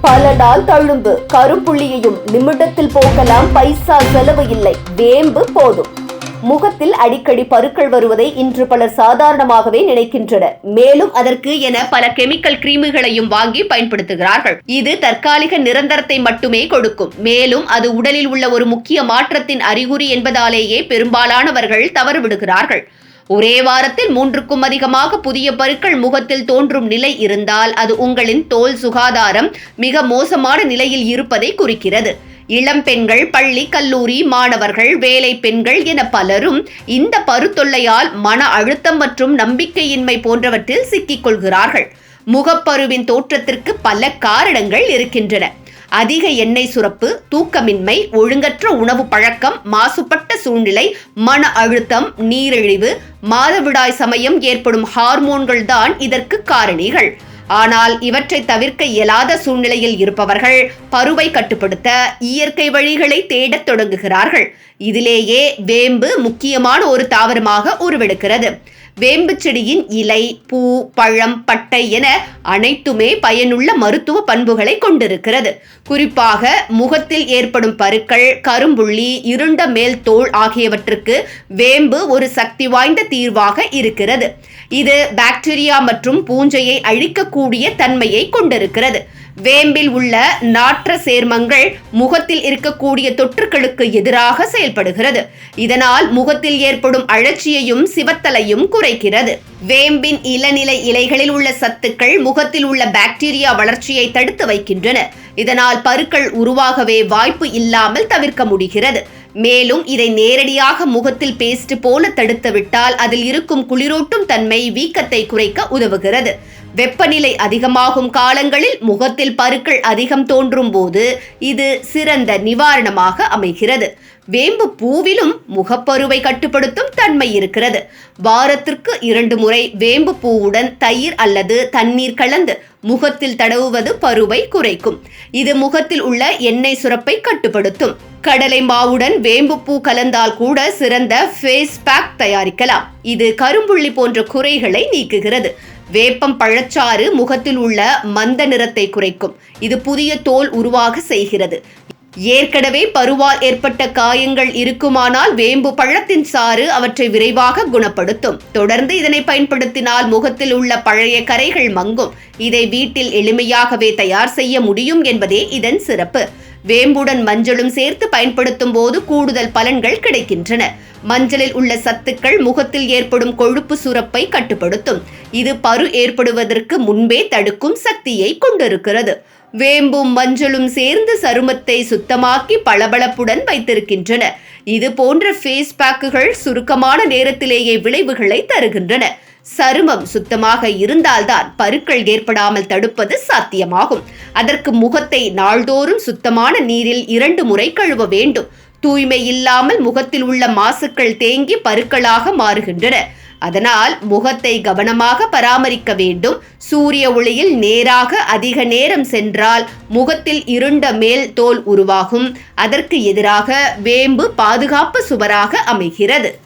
பல நாள் தழும்பு. கருப்புள்ளியையும் நிமிடத்தில் போக்கலாம் பைசா செலவு இல்லை. வேம்பு போதும். முகத்தில் அடிக்கடி பருக்கள் வருவதை இன்று பலர் சாதாரணமாகவே நினைக்கின்றனர். மேலும் அதற்கு என பல கெமிக்கல் கிரீமுகளையும் வாங்கி பயன்படுத்துகிறார்கள். இது தற்காலிக நிரந்தரத்தை மட்டுமே கொடுக்கும். மேலும் அது உடலில் உள்ள ஒரு முக்கிய மாற்றத்தின் அறிகுறி என்பதாலேயே பெரும்பாலானவர்கள் தவறுவிடுகிறார்கள் ஒரே வாரத்தில் மூன்றுக்கும் அதிகமாக புதிய பருக்கள் முகத்தில் தோன்றும் நிலை இருந்தால் அது உங்களின் தோல் சுகாதாரம் மிக மோசமான நிலையில் இருப்பதை குறிக்கிறது. இளம் பெண்கள் பள்ளி கல்லூரி மாணவர்கள் வேலை பெண்கள் என பலரும் இந்த பருத்தொல்லையால் மன அழுத்தம் மற்றும் நம்பிக்கையின்மை போன்றவற்றில் சிக்கிக் கொள்கிறார்கள். முகப்பருவின் தோற்றத்திற்கு பல காரணங்கள் இருக்கின்றன. அதிக எண்ணெய் சுரப்பு தூக்கமின்மை ஒழுங்கற்ற உணவு பழக்கம் மாசுபட்ட சூழ்நிலை மன அழுத்தம் நீரிழிவு மாதவிடாய் சமயம் ஏற்படும் ஹார்மோன்கள் தான் இதற்கு காரணிகள். ஆனால் இவற்றை தவிர்க்க இயலாத சூழ்நிலையில் இருப்பவர்கள் பருவை கட்டுப்படுத்த இயற்கை வழிகளை தேடத் தொடங்குகிறார்கள். இதிலேயே வேம்பு முக்கியமான ஒரு தாவரமாக உருவெடுக்கிறது. வேம்பு செடியின் இலை பூ பழம் பட்டை என அனைத்துமே பயனுள்ள மருத்துவ பண்புகளை கொண்டிருக்கிறது. குறிப்பாக முகத்தில் ஏற்படும் பருக்கள் கரும்புள்ளி இருண்ட மேல் தோல் ஆகியவற்றுக்கு வேம்பு ஒரு சக்தி வாய்ந்த தீர்வாக இருக்கிறது. இது பாக்டீரியா மற்றும் பூஞ்சையை அழிக்கக்கூடிய தன்மையை கொண்டிருக்கிறது. வேம்பில் உள்ள நாற்ற சேர்மங்கள் முகத்தில் இருக்கக்கூடிய தொற்றுகளுக்கு எதிராக செயல்படுகிறது. இதனால் முகத்தில் ஏற்படும் அழற்சியையும் சிவத்தலையும் குறைக்கிறது வேம்பின் இளநிலை இலைகளில் உள்ள சத்துக்கள் முகத்தில் உள்ள பாக்டீரியா வளர்ச்சியை தடுத்து வைக்கின்றன. இதனால் பருக்கள் உருவாகவே வாய்ப்பு இல்லாமல் தவிர்க்க முடிகிறது. மேலும் இதை நேரடியாக முகத்தில் பேஸ்ட் போல தடுத்துவிட்டால் அதில் இருக்கும் குளிரோட்டும் தன்மை வீக்கத்தை குறைக்க உதவுகிறது. வெப்பநிலை அதிகமாகும் காலங்களில் முகத்தில் பருக்கள் அதிகம் தோன்றும் போது இது சிறந்த நிவாரணமாக அமைகிறது. வேம்பு பூவிலும் முகப்பருவை கட்டுப்படுத்தும் தன்மை இருக்கிறது. வாரத்திற்கு இரண்டு முறை வேம்பு பூவுடன் தயிர் அல்லது தண்ணீர் கலந்து முகத்தில் தடவுவது பருவை குறைக்கும். இது முகத்தில் உள்ள எண்ணெய் சுரப்பை கட்டுப்படுத்தும். கடலை மாவுடன் வேம்பு பூ கலந்தால் கூட சிறந்த ஃபேஸ் பேக் தயாரிக்கலாம். இது கரும்புள்ளி போன்ற குறைகளை நீக்குகிறது. வேப்பம் பழச்சாறு முகத்தில் உள்ள மந்த நிறத்தை குறைக்கும். இது புதிய தோல் உருவாக செய்கிறது. ஏற்கனவே பருவால் ஏற்பட்ட காயங்கள் இருக்குமானால் வேம்பு பழத்தின் சாறு அவற்றை விரைவாக குணப்படுத்தும். தொடர்ந்து இதனை பயன்படுத்தினால் முகத்தில் உள்ள பழைய கரைகள் மங்கும். இதை வீட்டில் எளிமையாகவே தயார் செய்ய முடியும் என்பதே இதன் சிறப்பு. வேம்புடன் மஞ்சளும் சேர்த்து பயன்படுத்தும் போது கூடுதல் பலன்கள் கிடைக்கின்றன. மஞ்சளில் உள்ள சத்துக்கள் முகத்தில் ஏற்படும் கொழுப்பு சுரப்பை கட்டுப்படுத்தும். இது பரு ஏற்படுவதற்கு முன்பே தடுக்கும் சக்தியை கொண்டிருக்கிறது. வேம்பும் மஞ்சளும் சேர்ந்து சருமத்தை சுத்தமாக்கி பளபளப்புடன் வைத்திருக்கின்றன. இது போன்ற ஃபேஸ் பேக்குகள் சுருக்கமான நேரத்திலேயே விளைவுகளை தருகின்றன. சருமம் சுத்தமாக இருந்தால்தான் பருக்கள் ஏற்படாமல் தடுப்பது சாத்தியமாகும். அதற்கு முகத்தை நாள்தோறும் சுத்தமான நீரில் இரண்டு முறை கழுவ வேண்டும். தூய்மை இல்லாமல் முகத்தில் உள்ள மாசுக்கள் தேங்கி பருக்களாக மாறுகின்றன. அதனால் முகத்தை கவனமாக பராமரிக்க வேண்டும். சூரிய ஒளியில் நேராக அதிக நேரம் சென்றால் முகத்தில் இருண்ட மேல் தோல் உருவாகும். அதற்கு எதிராக வேம்பு பாதுகாப்பு சுவராக அமைகிறது.